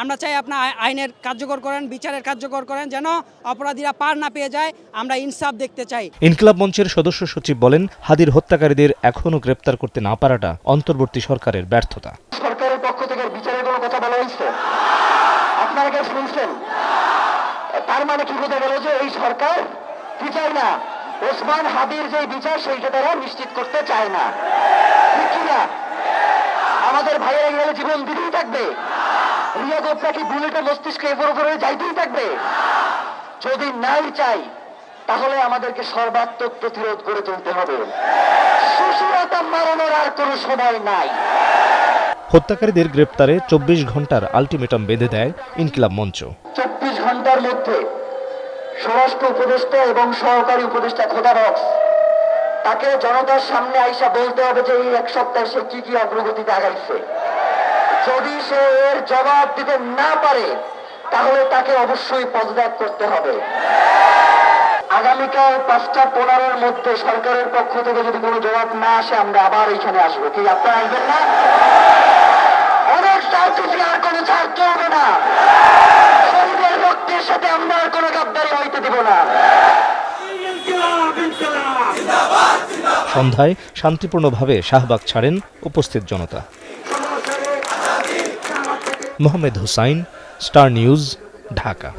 আমরা চাই আপনার আইনের কার্যকর করেন বিচারের কার্যকর করেন যেন অপরাধীরা পার না পেয়ে যায়। আমরা ইনসাফ দেখতে চাই। ইনকিলাব মঞ্চের সদস্য সচিব বলেন হাদির হত্যাকারীদের এখনও গ্রেপ্তার করতে না পারাটা অন্তর্বর্তী সরকারের ব্যর্থতা। সরকারের পক্ষ থেকে বিচারের কোনো কথা বলা হয়েছে? আপনারা কেউ শুনছেন? তার মানে কি বোঝা গেল যে এই সরকার কি চায় না ওসমান হাদির যে বিচার সেইটা তারা নিশ্চিত করতে চায় না। ঠিক কি না? আমাদের ভাইয়েরা গেলে জীবন দিতেই থাকবে। বুলেটে মস্তিষ্কে এপর উপরে যাইতেই থাকবে? যদি নাই চাই তাহলে আমাদেরকে সর্বাত্মক প্রতিরোধ করে তুলতে হবে। সুশীলতা মারানোর আর কোনো সময় নাই। হত্যাকারীদের গ্রেপ্তারে চব্বিশ ঘণ্টার আলটিমেটাম বেঁধে দেয় ইনকিলাব মঞ্চ। চব্বিশ ঘণ্টার মধ্যে স্বরাষ্ট্র উপদেষ্টা এবং সহকারী উপদেষ্টা খোদা বক্স তাকে জনতার সামনে আইসা বলতে হবে যে এই এক সপ্তাহে সে কি কি অগ্রগতিতে আগাইছে। যদি সে এর জবাব দিতে না পারে তাহলে তাকে অবশ্যই পদত্যাগ করতে হবে। আগামীকাল পাঁচটা পনেরোর মধ্যে সরকারের পক্ষ থেকে যদি কোনো জবাব না আসে আমরা আবার এখানে আসব। কি আপনারা আসবেন না? অনেক ছাড় আর কোনো ছাড় চলবে না। শহীদের রক্তের সাথে আমরা আর কোনো গাদ্দারি হইতে দিব না। সন্ধ্যায় শান্তিপূর্ণভাবে শাহবাগ ছাড়েন উপস্থিত জনতা। Mohammad Hussain star news Dhaka.